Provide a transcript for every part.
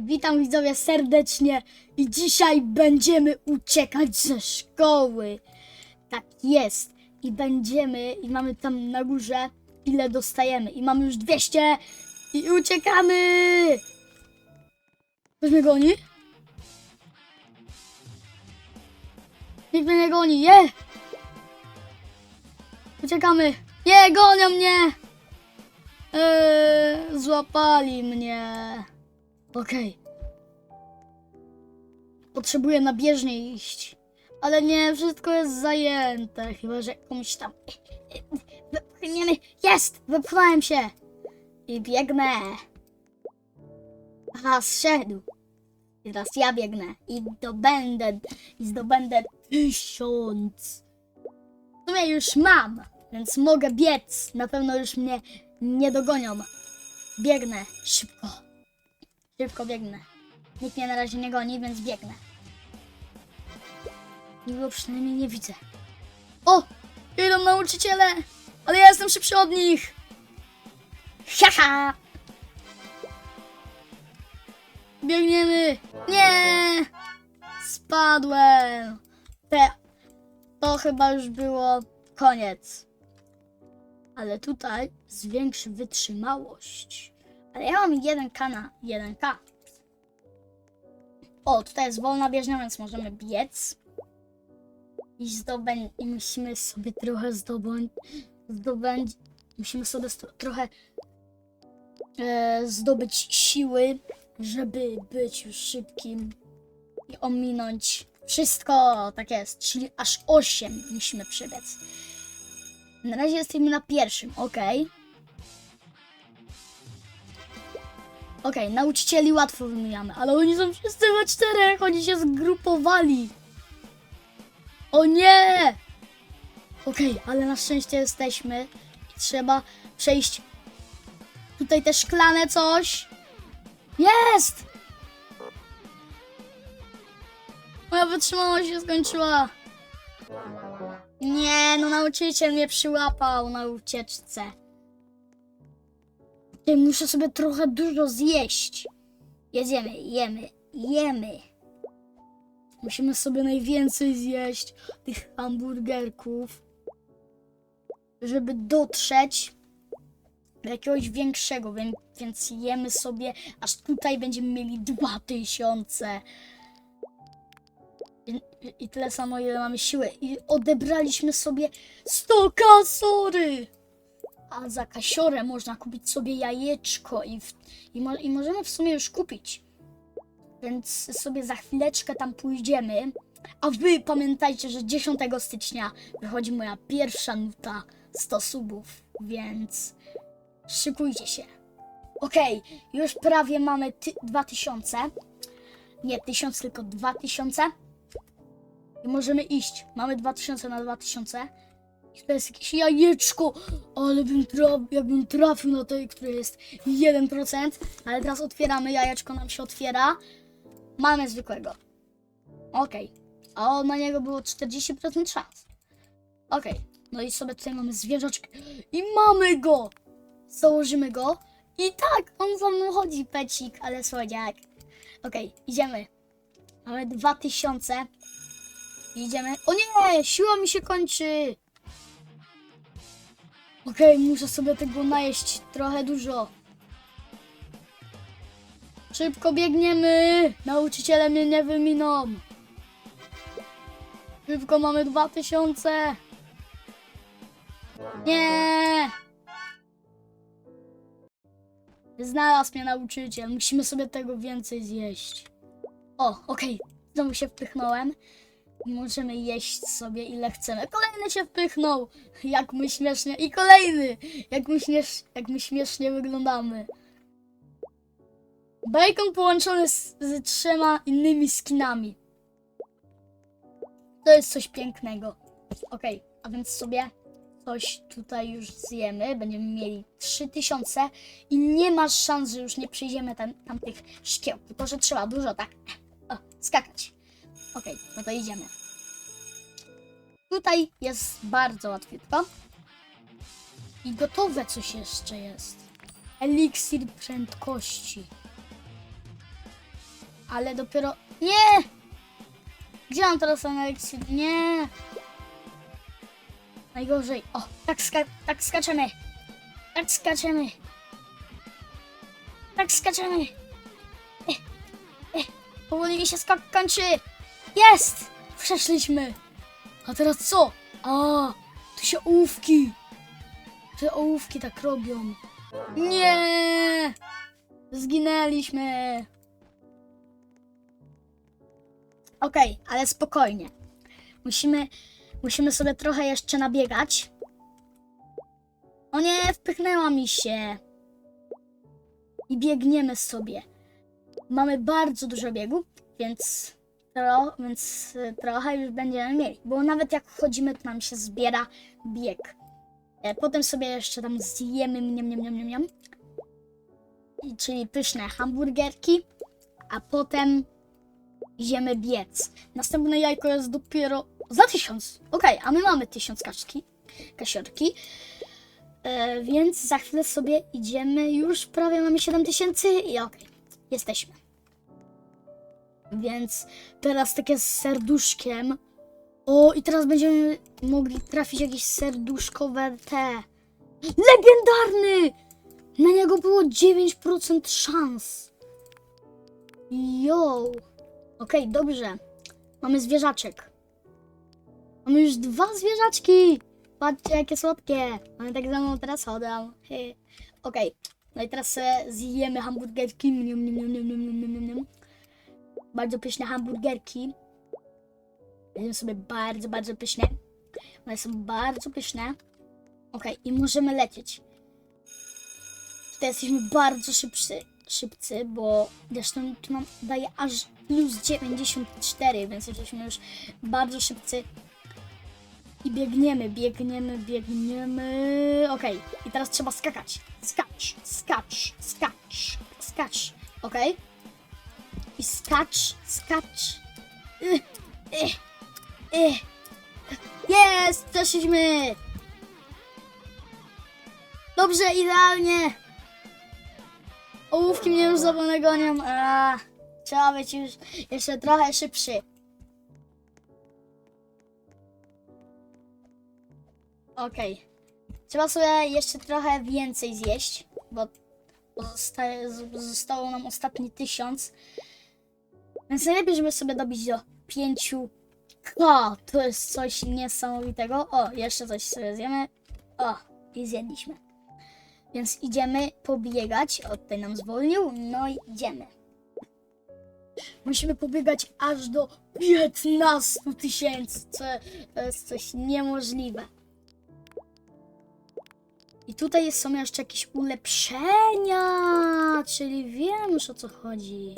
Witam widzowie serdecznie i dzisiaj będziemy uciekać ze szkoły. Tak jest. I będziemy, i mamy tam na górze ile dostajemy. I mamy już 200 i uciekamy! Ktoś mnie goni? Nikt mnie nie goni, je! Uciekamy! Nie, gonią mnie! Eee, złapali mnie. Okej. Potrzebuję na bieżnie iść. Ale nie, wszystko jest zajęte. Chyba, że komuś tam. Wypchniemy. Jest! Wypchnąłem się! I biegnę. Aha, zszedł. I teraz ja biegnę. I zdobędę. I zdobędę tysiąc. W sumie już mam, więc mogę biec. Na pewno już mnie nie dogonią. Biegnę szybko. Szybko biegnę. Nikt mnie na razie nie goni, więc biegnę. Nikogo przynajmniej nie widzę. O! Idą nauczyciele! Ale ja jestem szybszy od nich! Haha! Biegniemy! Nie! Spadłem! Te... To chyba już było koniec. Ale tutaj zwiększy wytrzymałość. Ale ja mam 1K na 1K. O, tutaj jest wolna bieżnia, więc możemy biec. I zdobęć... I musimy sobie trochę zdobądź... Zdobędź... Musimy sobie trochę e, zdobyć siły, żeby być już szybkim i ominąć wszystko. Tak jest, czyli aż 8 musimy przybiec. Na razie jesteśmy na pierwszym, okej. Okej, nauczycieli łatwo wymieniamy, ale oni są wszyscy we czterech, oni się zgrupowali. O nie! Okej, ale na szczęście jesteśmy trzeba przejść tutaj te szklane coś. Jest! Moja wytrzymałość się skończyła. Nie, no nauczyciel mnie przyłapał na ucieczce. Muszę sobie trochę dużo zjeść. Jedziemy, jemy, jemy. Musimy sobie najwięcej zjeść tych hamburgerków, żeby dotrzeć do jakiegoś większego, więc, więc jemy sobie, aż tutaj będziemy mieli 2000. I, i tyle samo, ile mamy siły. I odebraliśmy sobie 100 kasory! A za kasiorę można kupić sobie jajeczko i, w, i, mo, i możemy w sumie już kupić. Więc sobie za chwileczkę tam pójdziemy. A wy pamiętajcie, że 10 stycznia wychodzi moja pierwsza nuta 100 subów, więc szykujcie się. Okej, już prawie mamy ty- 2000. Nie 1000, tylko 2000. I możemy iść. Mamy 2000 na 2000. To jest jakieś jajeczko. Ale bym traf, jakbym trafił na tej, które jest 1%. Ale teraz otwieramy, jajeczko nam się otwiera. Mamy zwykłego. Okej. A na niego było 40% szans. Okej. No i sobie tutaj mamy zwierzaczkę. I mamy go! Założymy go. I tak, on za mną chodzi, pecik, ale słodziak. Okej, idziemy. Mamy 2000. Idziemy. O nie! Siła mi się kończy! Okej, muszę sobie tego najeść trochę dużo. Szybko biegniemy! Nauczyciele mnie nie wyminą. Szybko mamy 2000. Nie! Znalazł mnie nauczyciel. Musimy sobie tego więcej zjeść. O, okej. Znowu się wpychnąłem. Możemy jeść sobie ile chcemy. Kolejny się wpychnął. Jak my śmiesznie. I kolejny. Jak my, śmiesz... Jak my śmiesznie wyglądamy. Bacon połączony z, z trzema innymi skinami. To jest coś pięknego. Okej, a więc sobie coś tutaj już zjemy. Będziemy mieli 3000 i nie ma szans, że już nie przejdziemy tam, tamtych szkieł. Tylko, że trzeba dużo tak o, skakać. Okej, no to idziemy. Tutaj jest bardzo łatwiutko. I gotowe coś jeszcze jest. Eliksir prędkości. ale dopiero... Nie! Gdzie mam teraz ten eliksir? Nie! Najgorzej. O, tak, ska tak skaczemy. Tak skaczemy. Tak skaczemy. Eh, eh, powoli mi się skok kończy. Jest! Przeszliśmy. A teraz co? A, tu się ołówki. Te ołówki tak robią. Nie! Zginęliśmy. Okej, ale spokojnie. Musimy, musimy sobie trochę jeszcze nabiegać. O nie, wpychnęła mi się. I biegniemy sobie. Mamy bardzo dużo biegów, więc, tro, więc y, trochę już będziemy mieli. Bo nawet jak wchodzimy, to nam się zbiera bieg. E, Potem sobie jeszcze tam zjemy mniam, mniam, mniam, mniam. Czyli pyszne hamburgerki, a potem idziemy biec. Następne jajko jest dopiero za tysiąc. Okej, a my mamy tysiąc kaczki, kasiorki. E, więc za chwilę sobie idziemy. Już prawie mamy 7 tysięcy i okej, jesteśmy. Więc teraz takie z serduszkiem. O, i teraz będziemy mogli trafić jakieś serduszkowe te. Legendarny! Na niego było 9% szans. Yo. Okej, dobrze. Mamy zwierzaczek. Mamy już dwa zwierzaczki. Patrzcie, jakie słodkie. One tak za mną teraz chodzą. Hy. Okej. No i teraz zjemy hamburgerki. Bardzo pyszne hamburgerki. Będą sobie bardzo, bardzo pyszne. One są bardzo pyszne. Okej, i możemy lecieć. Tutaj jesteśmy bardzo szybcy, szybcy, bo zresztą tu nam daje aż plus 94, więc jesteśmy już bardzo szybcy. I biegniemy, biegniemy, biegniemy. Okej, i teraz trzeba skakać. Skacz, skacz, skacz, skacz. Okej. I skacz, skacz. Y, y, y. Jest! Przeszliśmy! Dobrze, idealnie! Ołówki mnie już za mną gonią. A, trzeba być już jeszcze trochę szybszy. Okej. Trzeba sobie jeszcze trochę więcej zjeść, bo zostało nam ostatni tysiąc. Więc najlepiej, żeby sobie dobić do pięciu o, to jest coś niesamowitego. O, jeszcze coś sobie zjemy. O, i zjedliśmy. Więc idziemy pobiegać. O, tutaj nam zwolnił. No i idziemy. Musimy pobiegać aż do 15 tysięcy, to jest coś niemożliwe. I tutaj są jeszcze jakieś ulepszenia, czyli wiem już o co chodzi.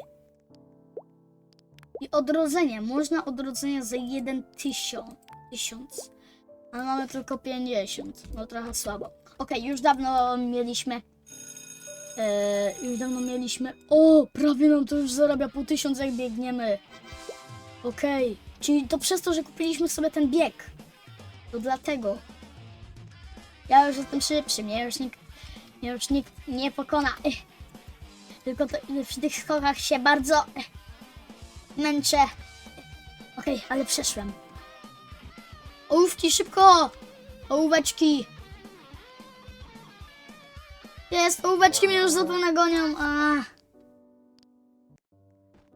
I odrodzenie. Można odrodzenie za 1 tysiąc. tysiąc. Mamy tylko 50. No trochę słabo. Okej, już dawno mieliśmy. E, już dawno mieliśmy. O, prawie nam to już zarabia pół tysiąca, jak biegniemy. Okej. Czyli to przez to, że kupiliśmy sobie ten bieg. To dlatego. Ja już jestem szybszy, mnie już nikt, mnie już nikt nie pokona. Tylko to, przy tych skokach się bardzo męczę. Okej, ale przeszłem. Ołówki, szybko! Ołóweczki! Jest, ołóweczki mnie już za to nagonią. A.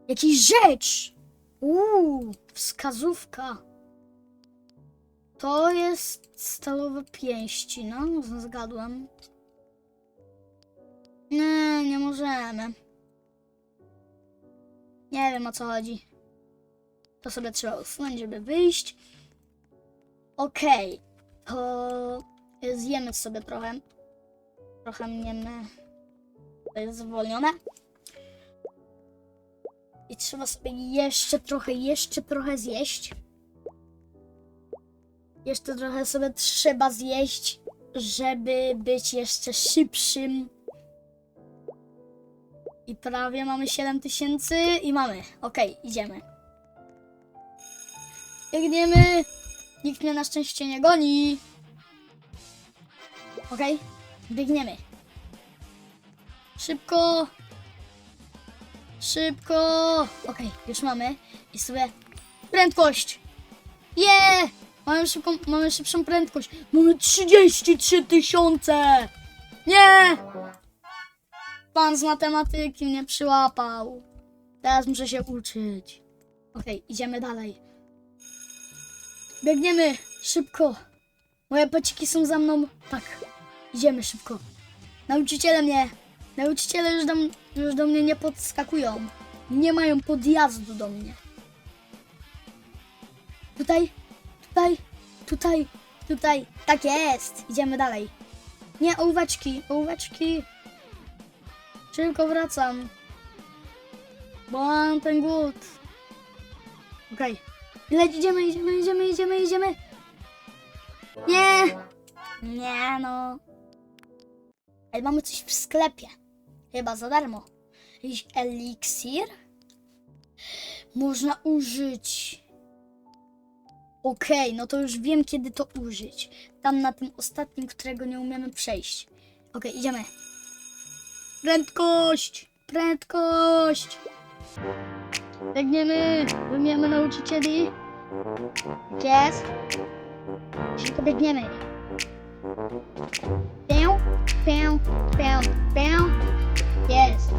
Jakiś rzecz! Uuu, wskazówka. To jest stalowe pięści, no, zgadłem. Nie, nie możemy. Nie wiem o co chodzi. To sobie trzeba usunąć, żeby wyjść. Okej, to zjemy sobie trochę. Trochę mniemy. To jest zwolnione. I trzeba sobie jeszcze trochę, jeszcze trochę zjeść. Jeszcze trochę sobie trzeba zjeść, żeby być jeszcze szybszym. I prawie mamy 7000 i mamy. Okej, idziemy. Biegniemy. Nikt mnie na szczęście nie goni. Okej, biegniemy. Szybko. Szybko! Okej, już mamy. I sobie prędkość! Je! Mamy, szybką, mamy szybszą prędkość. Mamy 33 tysiące! Nie! Pan z matematyki mnie przyłapał. Teraz muszę się uczyć. Okej, idziemy dalej. Biegniemy! Szybko! Moje paciki są za mną. Tak, idziemy szybko. Nauczyciele mnie. Nauczyciele już do, już do mnie nie podskakują. Nie mają podjazdu do mnie. Tutaj, tutaj, tutaj, tutaj. Tak jest. Idziemy dalej. Nie, ołóweczki, ołóweczki. Szybko wracam. Bo mam ten głód. Okej. Okay. Idziemy, idziemy, idziemy, idziemy, idziemy. Nie! Nie no. Ale mamy coś w sklepie. Chyba za darmo. Jakiś eliksir? Można użyć. Okej, no to już wiem kiedy to użyć. Tam na tym ostatnim, którego nie umiemy przejść. Okej, idziemy. Prędkość! Prędkość! Biegniemy! Wymiemy nauczycieli. Jest. Szybko biegniemy. Pię, pię, pię, pię. Jest.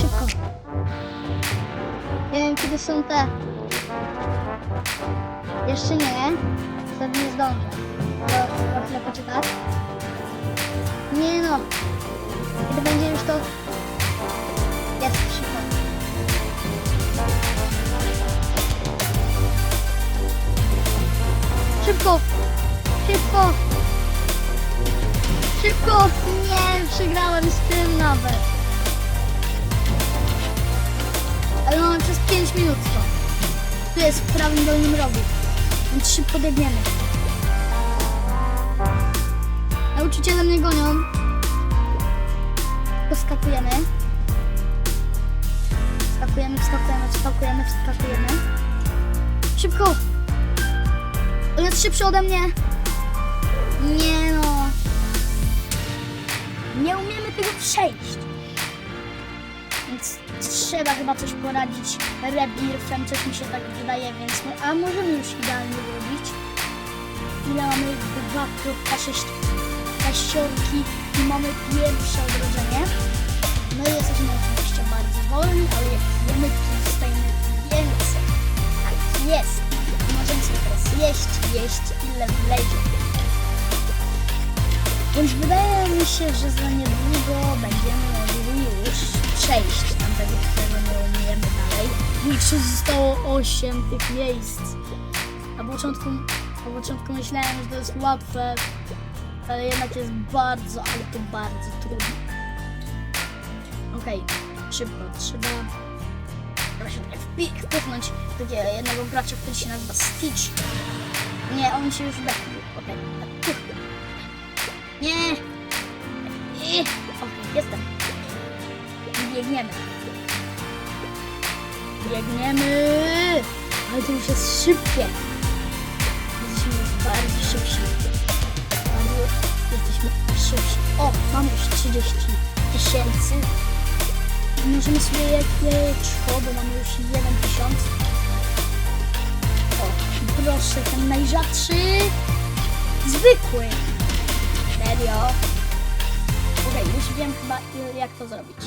Szybko. Nie wiem kiedy są te. Jeszcze nie. Wtedy nie zdążę. To za chwilę poczytać. Nie no. Kiedy będzie już to... Jest szybko. Szybko! Szybko! Szybko! Nie, przegrałem z tym nawet. Ale mamy przez 5 minut to. Tu jest w prawym dolnym rogu. Więc szybko biegniemy. Nauczyciele mnie gonią. Poskakujemy. Wskakujemy, wskakujemy, wskakujemy, wskakujemy. Szybko! On jest szybszy ode mnie. Nie no. Nie umiemy tego przejść. Więc trzeba chyba coś poradzić rebirfem, coś mi się tak wydaje, więc... A możemy już idealnie robić. Ile mamy? 2.6 kaściorki i mamy pierwsze odrodzenie. No i jesteśmy oczywiście bardzo wolni, ale jak jemy, to dostajemy więcej. Tak jest. Możemy sobie teraz jeść, jeść ile wlezie. Więc wydaje mi się, że za niedługo będziemy mogli już przejść tamtego, którego nie umiemy dalej. Jeszcze zostało 8 tych miejsc. Na początku, na początku myślałem, że to jest łatwe, ale jednak jest bardzo, ale to bardzo trudne. Okej, szybko, trzeba tutaj wpi- wpychnąć takiego jednego gracza, który się nazywa Stitch. Nie, on się już wepchnął. Okej, tak. Nie! I- Okej, jestem. Biegniemy. Biegniemy! Ale to już jest szybkie. Jesteśmy już bardzo szybsi. Jesteśmy szybsi. O, mamy już 30 tysięcy. Możemy sobie jajeczko, bo mamy już 1 tysiąc. O, proszę, ten najrzadszy. Zwykły. Serio. Okej, już wiem chyba jak to zrobić.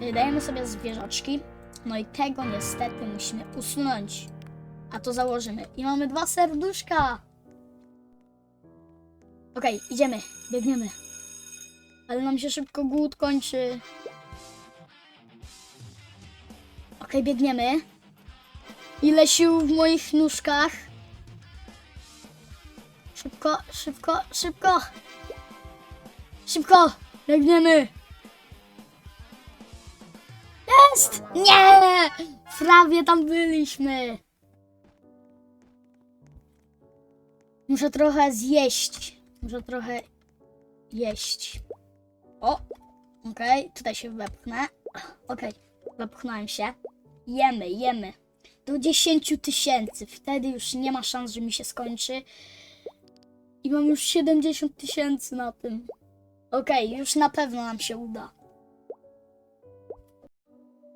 Dajemy sobie zwierzaczki. No i tego niestety musimy usunąć. A to założymy. I mamy dwa serduszka. Okej, idziemy. Biegniemy. Ale nam się szybko głód kończy. Okej, biegniemy. Ile sił w moich nóżkach. Szybko, szybko, szybko. Szybko, biegniemy. Jest! Nie! Prawie tam byliśmy. Muszę trochę zjeść. Muszę trochę jeść. O! Okej, tutaj się wepchnę. Okej, wepchnąłem się. Jemy, jemy. Do 10 tysięcy. Wtedy już nie ma szans, że mi się skończy. I mam już 70 tysięcy na tym. Okej, już na pewno nam się uda.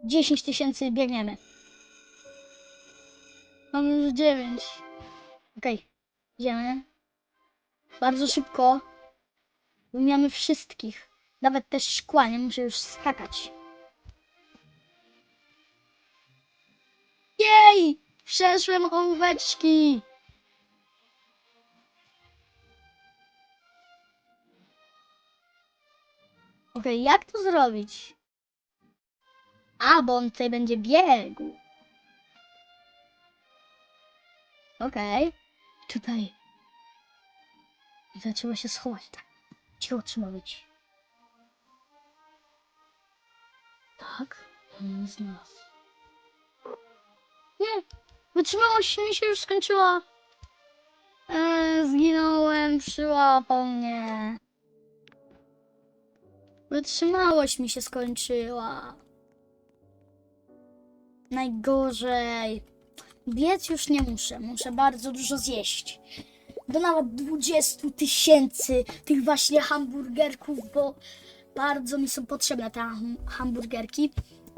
10 tysięcy biegniemy. Mamy już 9. Okej, idziemy. Bardzo szybko. Wymiamy wszystkich. Nawet też szkła, nie muszę już skakać. Jej! Przeszłem ołóweczki! Okej, jak to zrobić? A, bo on tutaj będzie biegł. Okej. Tutaj. Tutaj trzeba się schować, tak. Cicho trzeba być. Tak, on znalazł. Nie, wytrzymałość mi się już skończyła. Eee, zginąłem, przyłapał mnie. Wytrzymałość mi się skończyła. Najgorzej. Biec już nie muszę. Muszę bardzo dużo zjeść. Do nawet 20 tysięcy tych właśnie hamburgerków, bo bardzo mi są potrzebne te ham- hamburgerki.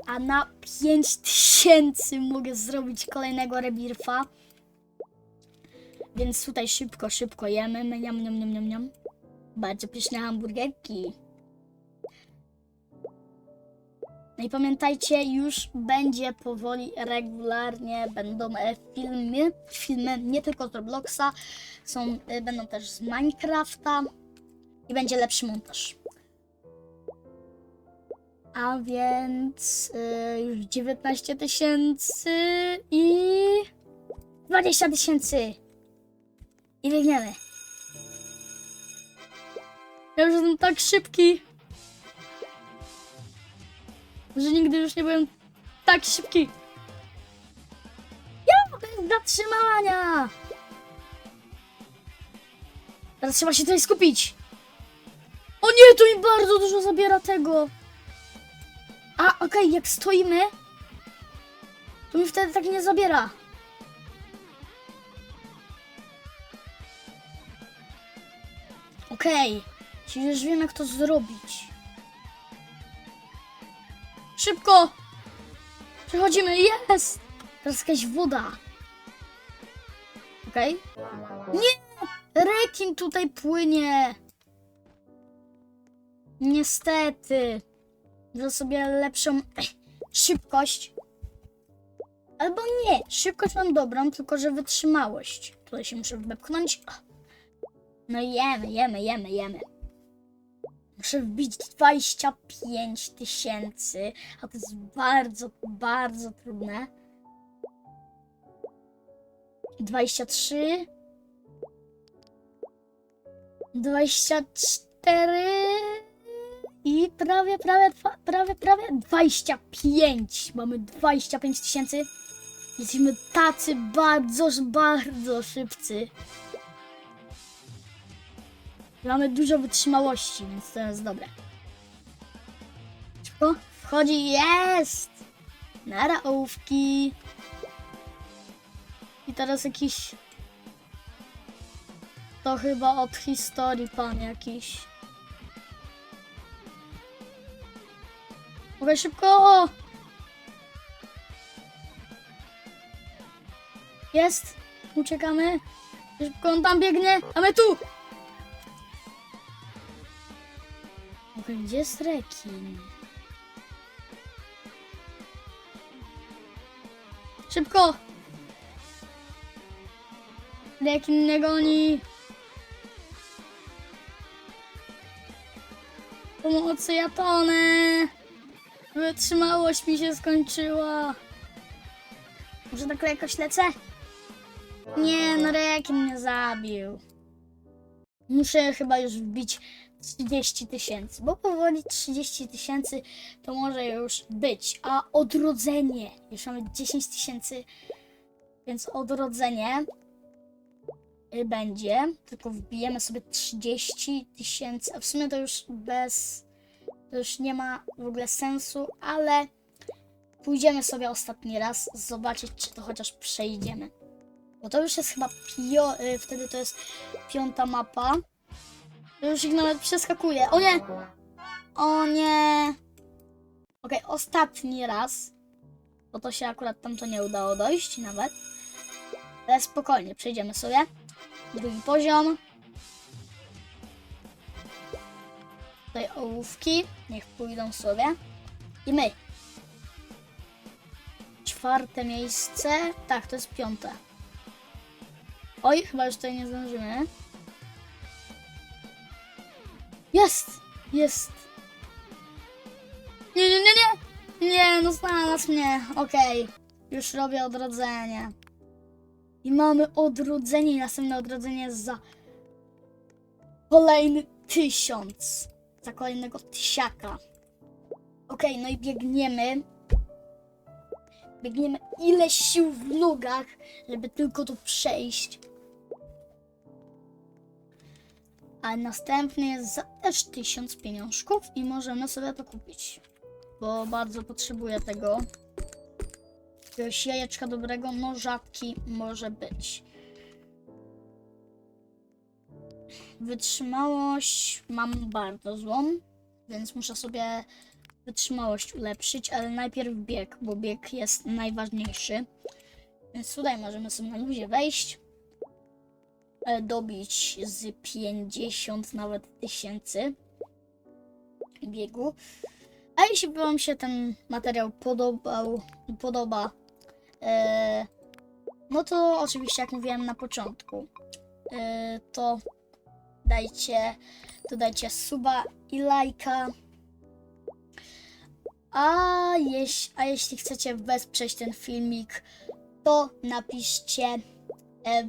A na 5 tysięcy mogę zrobić kolejnego rebirfa. Więc tutaj szybko, szybko jemy. Miam, miam, miam, miam. Bardzo pyszne hamburgerki. No i pamiętajcie, już będzie powoli, regularnie będą e, filmy, filmy nie tylko z Robloxa, są, e, będą też z Minecrafta i będzie lepszy montaż. A więc e, już 19 tysięcy i 20 tysięcy. I biegniemy. Ja już jestem tak szybki że nigdy już nie byłem tak szybki. Ja bez zatrzymania. Teraz trzeba się tutaj skupić. O nie, to mi bardzo dużo zabiera tego. A, okej, jak stoimy, to mi wtedy tak nie zabiera. Okej, czyli już wiem jak to zrobić. Szybko! Przechodzimy, jest! Teraz jakaś woda. Okej. Nie! Rekin tutaj płynie. Niestety. Za sobie lepszą szybkość. Albo nie. Szybkość mam dobrą, tylko że wytrzymałość. Tutaj się muszę wepchnąć. No jemy, jemy, jemy, jemy. Muszę wbić 25 tysięcy, a to jest bardzo, bardzo trudne. 23. 24. I prawie, prawie, prawie, prawie 25. Mamy 25 tysięcy. Jesteśmy tacy bardzo, bardzo szybcy. Mamy dużo wytrzymałości, więc to jest dobre. Szybko. Wchodzi, jest! Nara ołówki. I teraz jakiś... To chyba od historii pan jakiś. Mogę szybko! Jest! Uciekamy. Szybko on tam biegnie, a my tu! Okej, gdzie jest rekin? Szybko! Rekin mnie goni! Pomocy, ja tonę! Wytrzymałość mi się skończyła! Może tak jakoś lecę? Nie, no rekin mnie zabił. Muszę chyba już wbić 30 tysięcy, bo powoli 30 tysięcy to może już być. A odrodzenie, już mamy 10 tysięcy, więc odrodzenie y, będzie, tylko wbijemy sobie 30 tysięcy, a w sumie to już bez, to już nie ma w ogóle sensu, ale pójdziemy sobie ostatni raz zobaczyć, czy to chociaż przejdziemy. Bo to już jest chyba pio, y, wtedy to jest piąta mapa. Już ich nawet przeskakuje. O nie! O nie! Okej, ostatni raz. Bo to się akurat tam to nie udało dojść nawet. Ale spokojnie, przejdziemy sobie. Drugi poziom. Tutaj ołówki. Niech pójdą sobie. I my. Czwarte miejsce. Tak, to jest piąte. Oj, chyba już tutaj nie zdążymy. Jest! Jest! Nie, nie, nie, nie! Nie, no znalazł mnie. Okej. Już robię odrodzenie. I mamy odrodzenie i następne odrodzenie jest za kolejny tysiąc. Za kolejnego tysiaka. Okej, no i biegniemy. Biegniemy ile sił w nogach, żeby tylko to przejść. A następny jest za też 1000 pieniążków i możemy sobie to kupić. Bo bardzo potrzebuję tego. Jakiegoś jajeczka dobrego, no rzadki może być. Wytrzymałość mam bardzo złą, więc muszę sobie wytrzymałość ulepszyć, ale najpierw bieg, bo bieg jest najważniejszy. Więc tutaj możemy sobie na luzie wejść dobić z 50 nawet tysięcy biegu. A jeśli Wam się ten materiał podobał, podoba, e, no to oczywiście, jak mówiłem na początku, e, to dajcie, to dajcie suba i lajka. A, jeś, a jeśli chcecie wesprzeć ten filmik, to napiszcie e, E,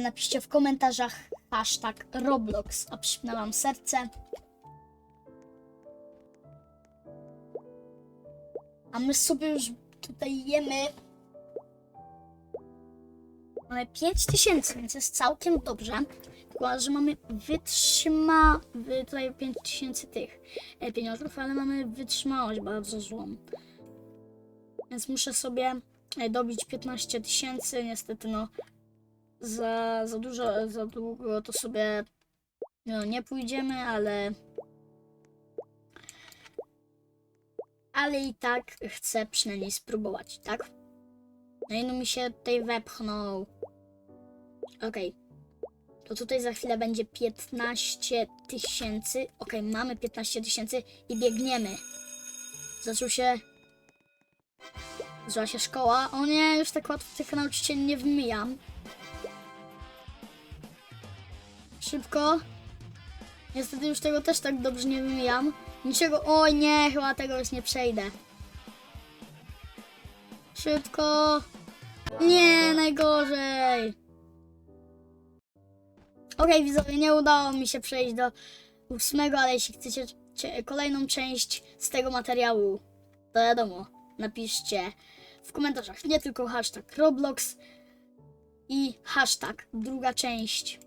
napiszcie w komentarzach hashtag Roblox, a przypnę wam serce. A my sobie już tutaj jemy. Mamy 5000, więc jest całkiem dobrze. Tylko, że mamy wytrzyma... wy- Tutaj 5000 tych e, pieniążków, ale mamy wytrzymałość bardzo złą. Więc muszę sobie e, dobić 15 tysięcy. Niestety, no, za, za dużo, za długo to sobie no, nie pójdziemy, ale ale i tak chcę przynajmniej spróbować, tak? No i no mi się tutaj wepchnął. Okej. To tutaj za chwilę będzie 15 tysięcy. Okej, mamy 15 tysięcy i biegniemy. Zaczął się... Zaczęła się szkoła. O nie, już tak łatwo tych nauczycieli nie wymijam. Szybko. Niestety już tego też tak dobrze nie wymijam. Niczego. Oj nie, chyba tego już nie przejdę. Szybko. Nie, najgorzej. Okej, widzowie, nie udało mi się przejść do ósmego, ale jeśli chcecie cie- kolejną część z tego materiału, to wiadomo, napiszcie w komentarzach nie tylko hashtag Roblox i hashtag druga część.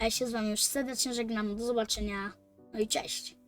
A ja się z wami już serdecznie żegnam. Do zobaczenia. No i cześć.